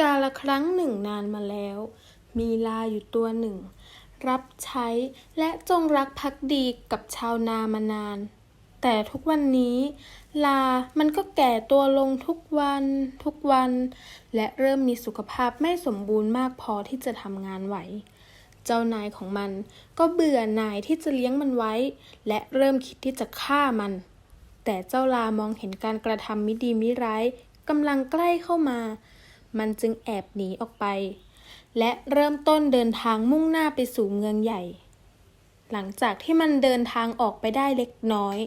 กาลครั้งหนึ่งนานมาแล้ว มีลาอยู่ตัวหนึ่ง รับใช้และจงรักภักดีกับชาวนามานาน แต่ทุกวันนี้ ลามันก็แก่ตัวลงทุกวัน ทุกวัน และเริ่มมีสุขภาพไม่สมบูรณ์มากพอที่จะทำงานไหว เจ้านายของมันก็เบื่อหน่ายที่จะเลี้ยงมันไว้ และเริ่มคิดที่จะฆ่ามัน แต่เจ้าลามองเห็นการกระทำมิดีมิร้ายกำลังใกล้เข้ามา มันจึงแอบหนีออกไป และเริ่มต้นเดินทางมุ่งหน้าไปสู่เมืองใหญ่ หลังจากที่มันเดินทางออกไปได้เล็กน้อย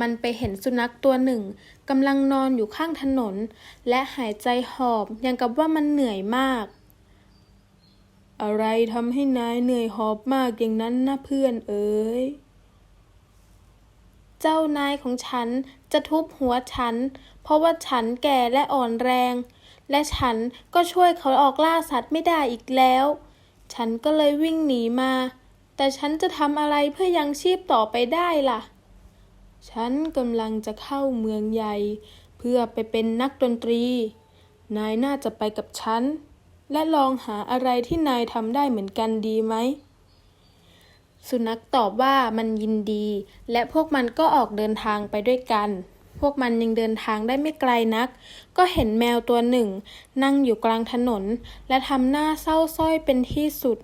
มันไปเห็นสุนัขตัวหนึ่งกำลังนอนอยู่ข้างถนน และหายใจหอบอย่างกับว่ามันเหนื่อยมาก อะไรทำให้นายเหนื่อยหอบมากอย่างนั้นนะเพื่อนเอ๋ยเจ้านายของฉันจะทุบหัวฉัน เพราะว่าฉันแก่และอ่อนแรง และฉันก็ช่วยเขาออกล่าสัตว์ไม่ได้อีกแล้ว ฉันก็เลยวิ่งหนีมา แต่ฉันจะทำอะไรเพื่อยังชีพต่อไปได้ล่ะ ฉันกำลังจะเข้าเมืองใหญ่ เพื่อไปเป็นนักดนตรี นายน่าจะไปกับฉัน และลองหาอะไรที่นายทำได้เหมือนกันดีไหมสุนัขตอบว่ามันยินดี และพวกมันก็ออกเดินทางไปด้วยกัน พวกมันยังเดินทางได้ไม่ไกลนัก ก็เห็นแมวตัวหนึ่ง นั่งอยู่กลางถนน และทำหน้าเศร้าสร้อยเป็นที่สุด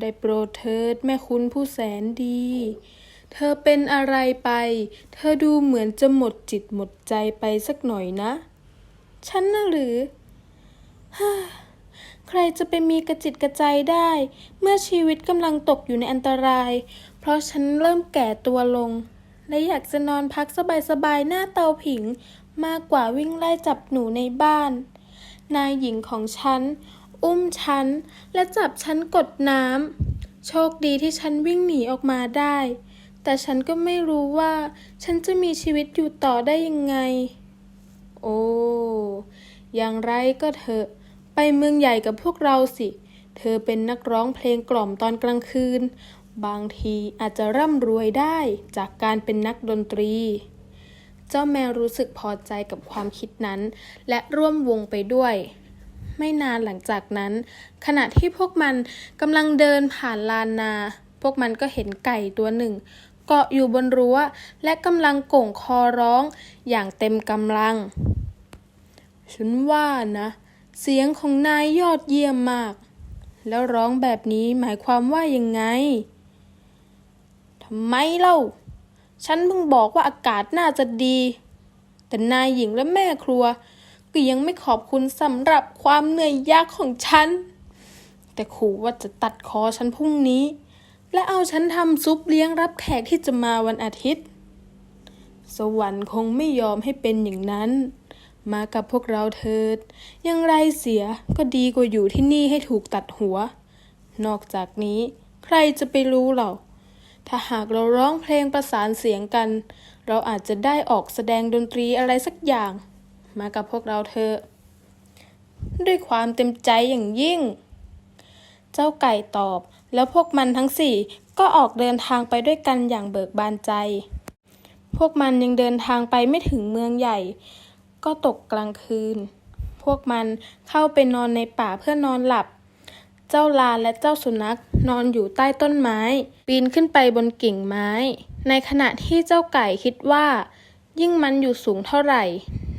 ได้โปรดเถิดแม่คุณผู้แสนดี เธอเป็นอะไรไป เธอดูเหมือนจะหมดจิตหมดใจไปสักหน่อยนะ ฉันน่ะหรือใครจะไปมีกระจิตกระใจได้ เมื่อชีวิตกำลังตกอยู่ในอันตราย เพราะฉันเริ่มแก่ตัวลง และอยากจะนอนพักสบายๆหน้าเตาผิง มากกว่าวิ่งไล่จับหนูในบ้าน นายหญิงของฉัน อุ้มฉัน และจับฉันกดน้ำโชคดีที่ฉันวิ่งหนีออกมาได้ แต่ฉันก็ไม่รู้ว่า ฉันจะมีชีวิตอยู่ต่อได้ยังไง โอ้อย่างไรก็เถอะ ไปเมืองใหญ่กับพวกเราสิ เธอเป็นนักร้องเพลงกล่อมตอนกลางคืน บางทีอาจจะร่ำรวยได้จากการเป็นนักดนตรี เจ้าแมวรู้สึกพอใจกับความคิดนั้น และร่วมวงไปด้วย ไม่นานหลังจากนั้น ขณะที่พวกมันกำลังเดินผ่านลานนา พวกมันก็เห็นไก่ตัวหนึ่ง เกาะอยู่บนรั้ว และกำลังโก่งคอร้องอย่างเต็มกำลัง ฉันว่านะ เสียงของนายยอดเยี่ยมมากแล้วร้องแบบนี้หมายความว่ายังไง ทำไมเล่า ฉันเพิ่งบอกว่าอากาศน่าจะดี แต่นายหญิงและแม่ครัว ก็ยังไม่ขอบคุณสำหรับความเหนื่อยยากของฉัน แต่ขู่ว่าจะตัดคอฉันพรุ่งนี้ และเอาฉันทำซุปเลี้ยงรับแขกที่จะมาวันอาทิตย์ สวรรค์คงไม่ยอมให้เป็นอย่างนั้น มากับพวกเราเถิด ยังไรเสียก็ดีกว่าอยู่ที่นี่ให้ถูกตัดหัว นอกจากนี้ใครจะไปรู้เรา ถ้าหากเราร้องเพลงประสานเสียงกัน เราอาจจะได้ออกแสดงดนตรีอะไรสักอย่าง มากับพวกเราเถอะด้วยความเต็มใจอย่างยิ่ง เจ้าไก่ตอบ แล้วพวกมันทั้งสี่ก็ออกเดินทางไปด้วยกันอย่างเบิกบานใจ พวกมันยังเดินทางไปไม่ถึงเมืองใหญ่ ก็ตกกลางคืน พวกมันเข้าไปนอนในป่าเพื่อนอนหลับ เจ้าลาและเจ้าสุนัข นอนอยู่ใต้ต้นไม้ ปีนขึ้นไปบนกิ่งไม้ ในขณะที่เจ้าไก่คิดว่า ยิ่งมันอยู่สูงเท่าไหร่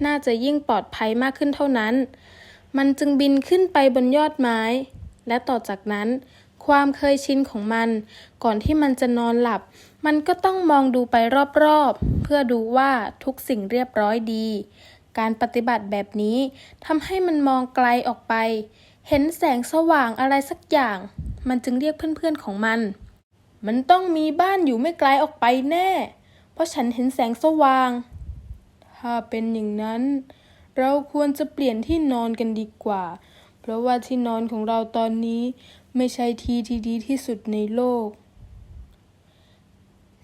น่าจะยิ่งปลอดภัยมากขึ้นเท่านั้น มันจึงบินขึ้นไปบนยอดไม้ และต่อจากนั้น ความเคยชินของมัน ก่อนที่มันจะนอนหลับ มันก็ต้องมองดูไปรอบๆ เพื่อดูว่าทุกสิ่งเรียบร้อยดี การปฏิบัติแบบนี้ทำให้มันมองไกลออกไปเห็นแสงสว่างอะไรสักอย่าง มันจึงเรียกเพื่อนๆของมัน มันต้องมีบ้านอยู่ไม่ไกลออกไปแน่ เพราะฉันเห็นแสงสว่าง ถ้าเป็นอย่างนั้น เราควรจะเปลี่ยนที่นอนกันดีกว่า เพราะว่าที่นอนของเราตอนนี้ไม่ใช่ที่ที่ดีที่สุดในโลก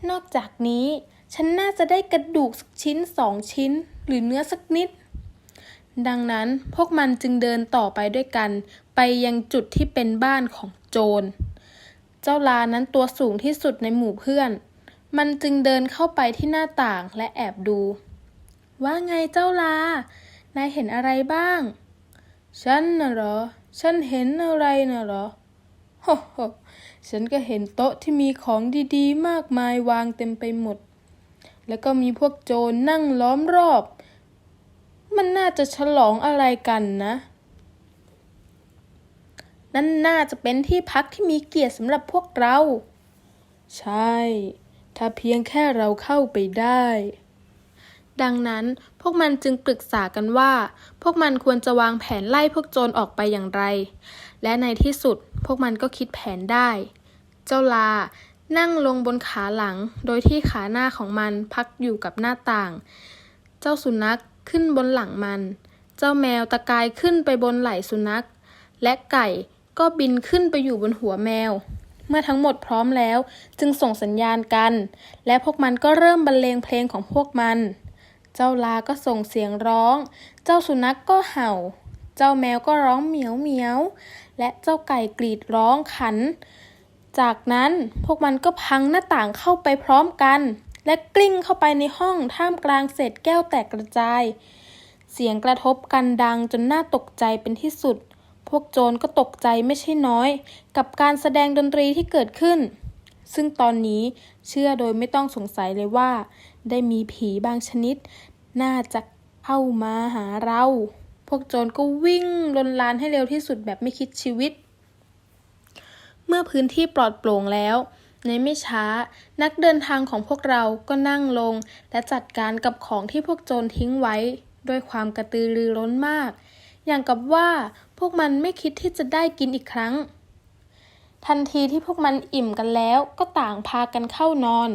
นอกจากนี้ ฉันน่าจะได้กระดูกสักชิ้นสองชิ้น หรือเนื้อสักนิด ดังนั้นพวกมันจึงเดินต่อไปด้วยกัน ไปยังจุดที่เป็นบ้านของโจร เจ้าลานั้นตัวสูงที่สุดในหมู่เพื่อน มันจึงเดินเข้าไปที่หน้าต่างและแอบดู ว่าไงเจ้าลา นายเห็นอะไรบ้าง ฉันน่ะเหรอ ฉันเห็นอะไรน่ะเหรอโฮ่โฮฉันก็เห็นโต๊ะที่มีของดีๆ มากมายวางเต็มไปหมด แล้วก็มีพวกโจรนั่งล้อมรอบ มันน่าจะฉลองอะไรกันนะ นั่นน่าจะเป็นที่พักที่มีเกียรติสำหรับพวกเรา ใช่ ถ้าเพียงแค่เราเข้าไปได้ ดังนั้นพวกมันจึงปรึกษากันว่า พวกมันควรจะวางแผนไล่พวกโจรออกไปอย่างไร และในที่สุดพวกมันก็คิดแผนได้ เจ้าลานั่งลงบนขาหลัง โดยที่ขาหน้าของมันพักอยู่กับหน้าต่าง เจ้าสุนัข ขึ้นบนหลังมัน เจ้าแมวตะกายขึ้นไปบนไหล่สุนัข และไก่ก็บินขึ้นไปอยู่บนหัวแมว เมื่อทั้งหมดพร้อมแล้ว จึงส่งสัญญาณกัน และพวกมันก็เริ่มบรรเลงเพลงของพวกมัน เจ้าลาก็ส่งเสียงร้อง เจ้าสุนัขกก็เห่า เจ้าแมวก็ร้องเหมียวเหมียว และเจ้าไก่กรีดร้องขัน จากนั้นพวกมันก็พังหน้าต่างเข้าไปพร้อมกัน และกลิ้งเข้าไปในห้องท่ามกลางเศษแก้วแตกกระจาย เสียงกระทบกันดังจนน่าตกใจเป็นที่สุด พวกโจรก็ตกใจไม่ใช่น้อย กับการแสดงดนตรีที่เกิดขึ้น ซึ่งตอนนี้เชื่อโดยไม่ต้องสงสัยเลยว่า ได้มีผีบางชนิด น่าจะเข้ามาหาเรา พวกโจรก็วิ่งลนลานให้เร็วที่สุดแบบไม่คิดชีวิต เมื่อพื้นที่ปลอดโปร่งแล้ว ในไม่ช้า นักเดินทางของพวกเราก็นั่งลง และจัดการกับของที่พวกโจรทิ้งไว้ ด้วยความกระตือรือร้นมาก อย่างกับว่าพวกมันไม่คิดที่จะได้กินอีกครั้ง ทันทีที่พวกมันอิ่มกันแล้วก็ต่างพากันเข้านอน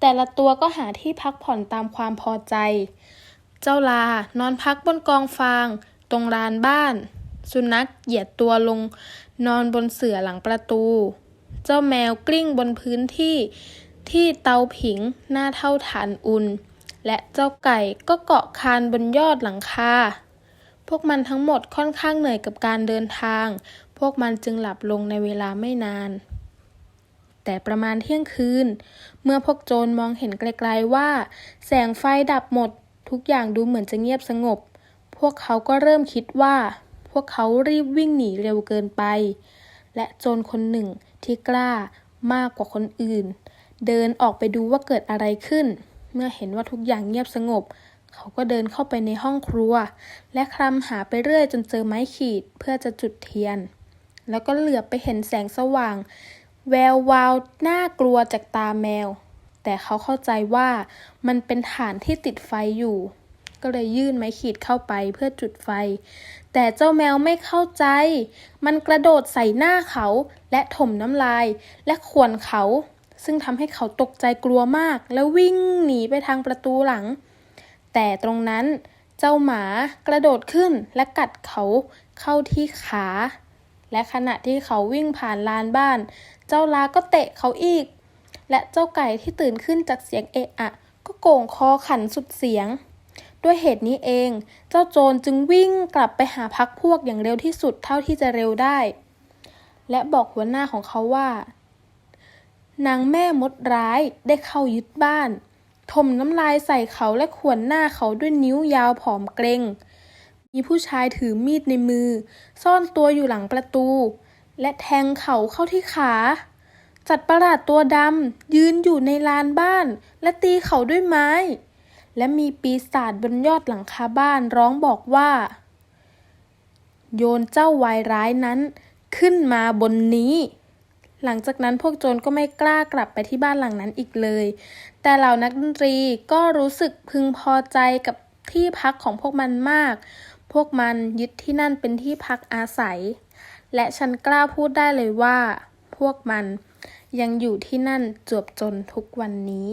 แต่ละตัวก็หาที่พักผ่อนตามความพอใจ เจ้าลานอนพักบนกองฟาง ตรงลานบ้าน สุนัขเหยียดตัวลง นอนบนเสื่อหลังประตู เจ้าแมวกลิ้งบนพื้นที่ที่เตาผิงหน้าเท่าฐานอุ่น และเจ้าไก่ก็เกาะคานบนยอดหลังคา พวกมันทั้งหมดค่อนข้างเหนื่อยกับการเดินทาง พวกมันจึงหลับลงในเวลาไม่นาน แต่ประมาณเที่ยงคืน เมื่อพวกโจรมองเห็นไกลๆว่า แสงไฟดับหมด ทุกอย่างดูเหมือนจะเงียบสงบ พวกเขาก็เริ่มคิดว่า พวกเขารีบวิ่งหนีเร็วเกินไป และโจรคนหนึ่งที่กล้ามากกว่าคนอื่น เดินออกไปดูว่าเกิดอะไรขึ้น เมื่อเห็นว่าทุกอย่างเงียบสงบ เขาก็เดินเข้าไปในห้องครัว และคลำหาไปเรื่อยจนเจอไม้ขีดเพื่อจะจุดเทียน แล้วก็เหลือบไปเห็นแสงสว่าง แวววาวน่ากลัวจากตาแมว แต่เขาเข้าใจว่ามันเป็นฐานที่ติดไฟอยู่ ก็เลยยื่นไม้ขีดเข้าไปเพื่อจุดไฟ แต่เจ้าแมวไม่เข้าใจ มันกระโดดใส่หน้าเขาและถมน้ำลาย และข่วนเขา ซึ่งทำให้เขาตกใจกลัวมาก แล้ววิ่งหนีไปทางประตูหลัง แต่ตรงนั้นเจ้าหมากระโดดขึ้นและกัดเขาเข้าที่ขา และขณะที่เขาวิ่งผ่านลานบ้าน เจ้าลาก็เตะเขาอีก และเจ้าไก่ที่ตื่นขึ้นจากเสียงเอะอะ ก็โก่งคอขันสุดเสียง ด้วยเหตุนี้เอง เจ้าโจรจึงวิ่งกลับไปหาพักพวกอย่างเร็วที่สุดเท่าที่จะเร็วได้ และบอกหัวหน้าของเขาว่า นางแม่มดร้ายได้เข้ายึดบ้าน ถมน้ำลายใส่เขาและข่วนหน้าเขาด้วยนิ้วยาวผอมเกรงมีผู้ชายถือมีดในมือ ซ่อนตัวอยู่หลังประตู และแทงเขาเข้าที่ขาจัดประหลาดตัวดำยืนอยู่ในลานบ้าน และตีเขาด้วยไม้ และมีปีศาจบนยอดหลังคาบ้านร้องบอกว่า โยนเจ้าวายร้ายนั้นขึ้นมาบนนี้ หลังจากนั้นพวกโจรก็ไม่กล้ากลับไปที่บ้านหลังนั้นอีกเลย แต่เหล่านักดนตรีก็รู้สึกพึงพอใจกับที่พักของพวกมันมาก พวกมันยึดที่นั่นเป็นที่พักอาศัย และฉันกล้าพูดได้เลยว่า พวกมันยังอยู่ที่นั่นจวบจนทุกวันนี้